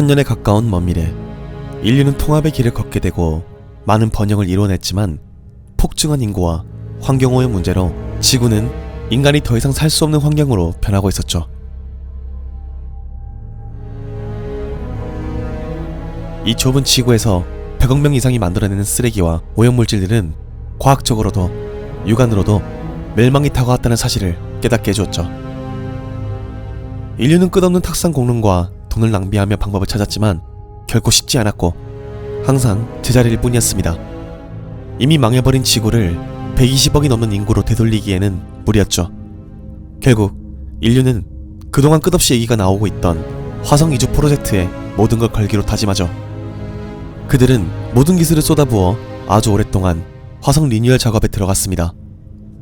천년에 가까운 먼 미래 인류는 통합의 길을 걷게 되고 많은 번영을 이뤄냈지만 폭증한 인구와 환경 오염 문제로 지구는 인간이 더 이상 살 수 없는 환경으로 변하고 있었죠. 이 좁은 지구에서 100억 명 이상이 만들어내는 쓰레기와 오염물질들은 과학적으로도 육안으로도 멸망이 다가왔다는 사실을 깨닫게 해주었죠. 인류는 끝없는 탁상 공론과 돈을 낭비하며 방법을 찾았지만 결코 쉽지 않았고 항상 제자리일 뿐이었습니다. 이미 망해버린 지구를 120억이 넘는 인구로 되돌리기에는 무리였죠. 결국 인류는 그동안 끝없이 얘기가 나오고 있던 화성 이주 프로젝트에 모든 걸 걸기로 다짐하죠. 그들은 모든 기술을 쏟아부어 아주 오랫동안 화성 리뉴얼 작업에 들어갔습니다.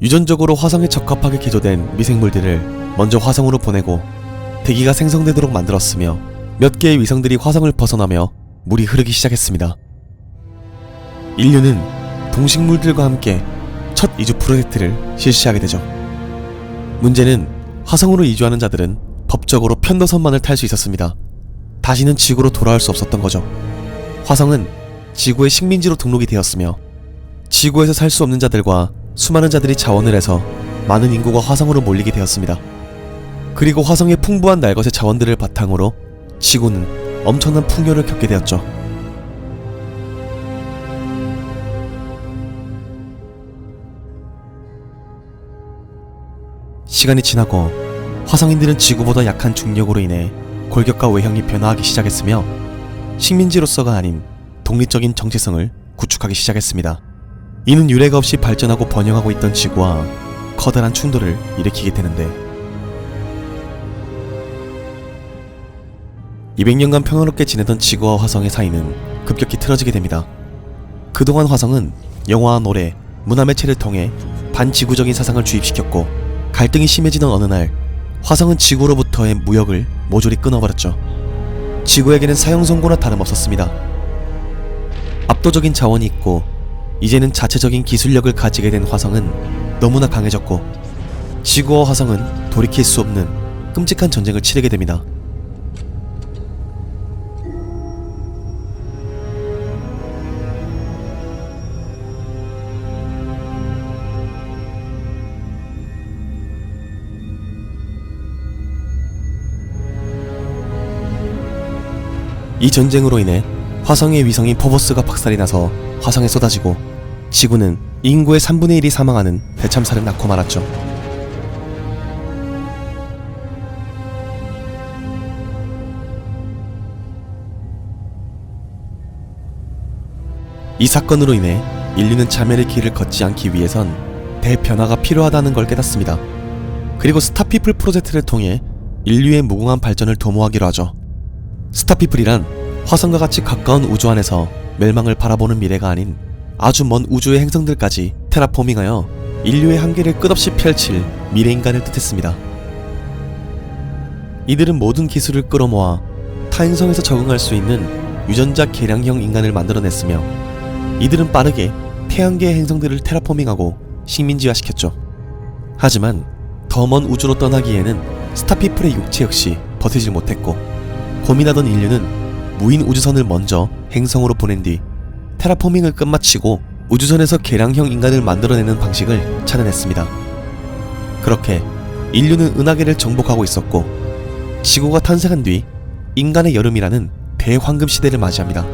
유전적으로 화성에 적합하게 개조된 미생물들을 먼저 화성으로 보내고 대기가 생성되도록 만들었으며 몇 개의 위성들이 화성을 벗어나며 물이 흐르기 시작했습니다. 인류는 동식물들과 함께 첫 이주 프로젝트를 실시하게 되죠. 문제는 화성으로 이주하는 자들은 법적으로 편도선만을 탈 수 있었습니다. 다시는 지구로 돌아올 수 없었던 거죠. 화성은 지구의 식민지로 등록이 되었으며 지구에서 살 수 없는 자들과 수많은 자들이 자원을 해서 많은 인구가 화성으로 몰리게 되었습니다. 그리고 화성의 풍부한 날것의 자원들을 바탕으로 지구는 엄청난 풍요를 겪게 되었죠. 시간이 지나고 화성인들은 지구보다 약한 중력으로 인해 골격과 외형이 변화하기 시작했으며 식민지로서가 아닌 독립적인 정체성을 구축하기 시작했습니다. 이는 유례가 없이 발전하고 번영하고 있던 지구와 커다란 충돌을 일으키게 되는데 200년간 평화롭게 지내던 지구와 화성의 사이는 급격히 틀어지게 됩니다. 그동안 화성은 영화와 노래, 문화 매체를 통해 반지구적인 사상을 주입시켰고 갈등이 심해지던 어느 날 화성은 지구로부터의 무역을 모조리 끊어버렸죠. 지구에게는 사형 선고나 다름없었습니다. 압도적인 자원이 있고 이제는 자체적인 기술력을 가지게 된 화성은 너무나 강해졌고 지구와 화성은 돌이킬 수 없는 끔찍한 전쟁을 치르게 됩니다. 이 전쟁으로 인해 화성의 위성인 포보스가 박살이 나서 화성에 쏟아지고 지구는 인구의 3분의 1이 사망하는 대참사를 낳고 말았죠. 이 사건으로 인해 인류는 자멸의 길을 걷지 않기 위해선 대변화가 필요하다는 걸 깨닫습니다. 그리고 스타피플 프로젝트를 통해 인류의 무궁한 발전을 도모하기로 하죠. 스타피플이란 화성과 같이 가까운 우주 안에서 멸망을 바라보는 미래가 아닌 아주 먼 우주의 행성들까지 테라포밍하여 인류의 한계를 끝없이 펼칠 미래 인간을 뜻했습니다. 이들은 모든 기술을 끌어모아 타행성에서 적응할 수 있는 유전자 개량형 인간을 만들어냈으며 이들은 빠르게 태양계의 행성들을 테라포밍하고 식민지화시켰죠. 하지만 더 먼 우주로 떠나기에는 스타피플의 육체 역시 버티지 못했고 고민하던 인류는 무인 우주선을 먼저 행성으로 보낸 뒤 테라포밍을 끝마치고 우주선에서 개량형 인간을 만들어내는 방식을 찾아냈습니다. 그렇게 인류는 은하계를 정복하고 있었고 지구가 탄생한 뒤 인간의 여름이라는 대황금 시대를 맞이합니다.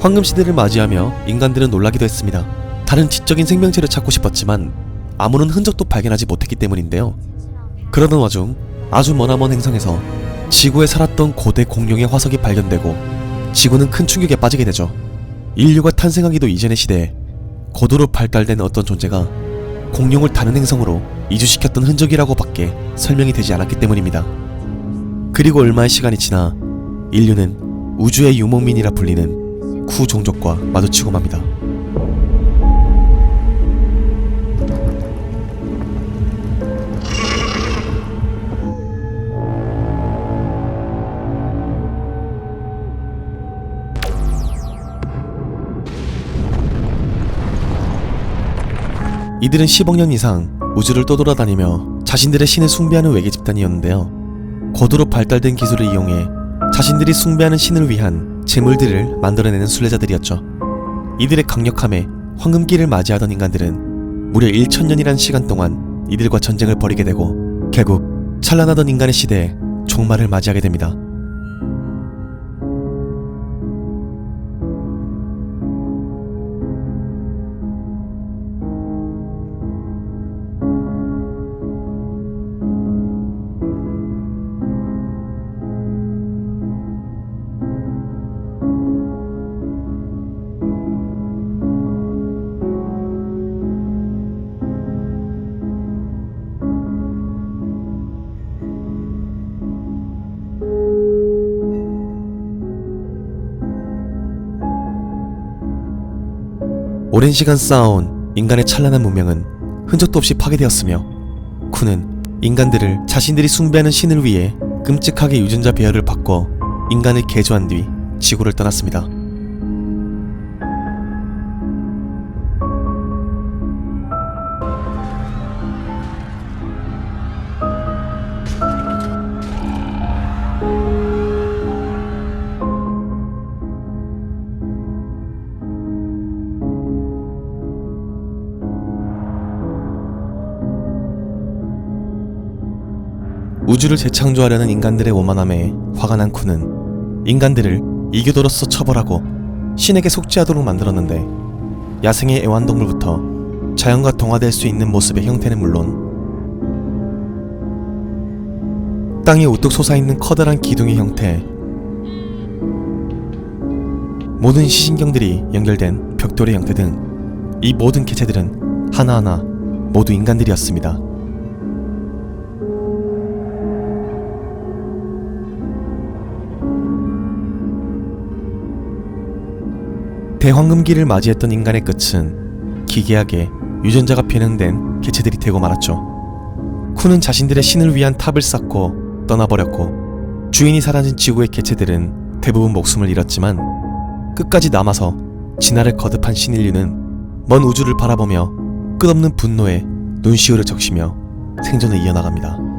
황금 시대를 맞이하며 인간들은 놀라기도 했습니다. 다른 지적인 생명체를 찾고 싶었지만 아무런 흔적도 발견하지 못했기 때문인데요. 그러던 와중 아주 머나먼 행성에서 지구에 살았던 고대 공룡의 화석이 발견되고 지구는 큰 충격에 빠지게 되죠. 인류가 탄생하기도 이전의 시대에 고도로 발달된 어떤 존재가 공룡을 다른 행성으로 이주시켰던 흔적이라고 밖에 설명이 되지 않았기 때문입니다. 그리고 얼마의 시간이 지나 인류는 우주의 유목민이라 불리는 쿠 종족과 마주치고 맙니다. 이들은 10억 년 이상 우주를 떠돌아다니며 자신들의 신을 숭배하는 외계 집단이었는데요. 고도로 발달된 기술을 이용해 자신들이 숭배하는 신을 위한 재물들을 만들어내는 순례자들이었죠. 이들의 강력함에 황금기를 맞이하던 인간들은 무려 1천년이란 시간 동안 이들과 전쟁을 벌이게 되고 결국 찬란하던 인간의 시대에 종말을 맞이하게 됩니다. 오랜 시간 쌓아온 인간의 찬란한 문명은 흔적도 없이 파괴되었으며 쿠는 인간들을 자신들이 숭배하는 신을 위해 끔찍하게 유전자 배열을 바꿔 인간을 개조한 뒤 지구를 떠났습니다. 우주를 재창조하려는 인간들의 오만함에 화가 난 쿠는 인간들을 이교도로서 처벌하고 신에게 속죄하도록 만들었는데 야생의 애완동물부터 자연과 동화될 수 있는 모습의 형태는 물론 땅에 우뚝 솟아있는 커다란 기둥의 형태 모든 시신경들이 연결된 벽돌의 형태 등 이 모든 개체들은 하나하나 모두 인간들이었습니다. 대황금기를 맞이했던 인간의 끝은 기괴하게 유전자가 변형된 개체들이 되고 말았죠. 쿠는 자신들의 신을 위한 탑을 쌓고 떠나버렸고 주인이 사라진 지구의 개체들은 대부분 목숨을 잃었지만 끝까지 남아서 진화를 거듭한 신인류는 먼 우주를 바라보며 끝없는 분노에 눈시울을 적시며 생존을 이어나갑니다.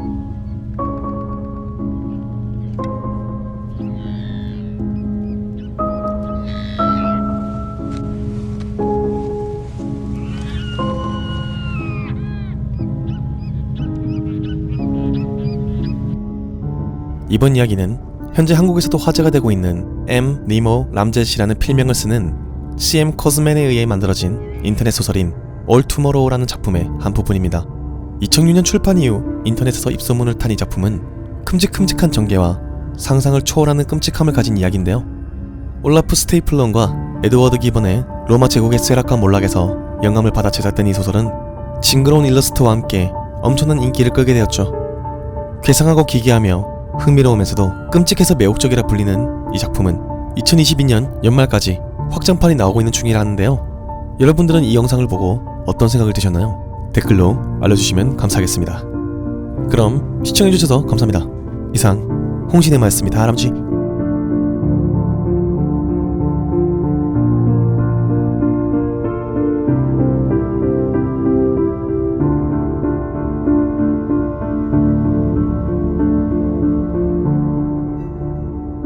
이번 이야기는 현재 한국에서도 화제가 되고 있는 M. 니모 람젯이라는 필명을 쓰는 CM 코즈맨에 의해 만들어진 인터넷 소설인 All Tomorrow라는 작품의 한 부분입니다. 2006년 출판 이후 인터넷에서 입소문을 탄 이 작품은 큼직큼직한 전개와 상상을 초월하는 끔찍함을 가진 이야기인데요. 올라프 스테이플런과 에드워드 기번의 로마 제국의 쇠락한 몰락에서 영감을 받아 제작된 이 소설은 징그러운 일러스트와 함께 엄청난 인기를 끌게 되었죠. 괴상하고 기괴하며 흥미로우면서도 끔찍해서 매혹적이라 불리는 이 작품은 2022년 연말까지 확장판이 나오고 있는 중이라는데요. 여러분들은 이 영상을 보고 어떤 생각을 드셨나요? 댓글로 알려주시면 감사하겠습니다. 그럼 시청해주셔서 감사합니다. 이상 홍신의 말씀이 다람쥐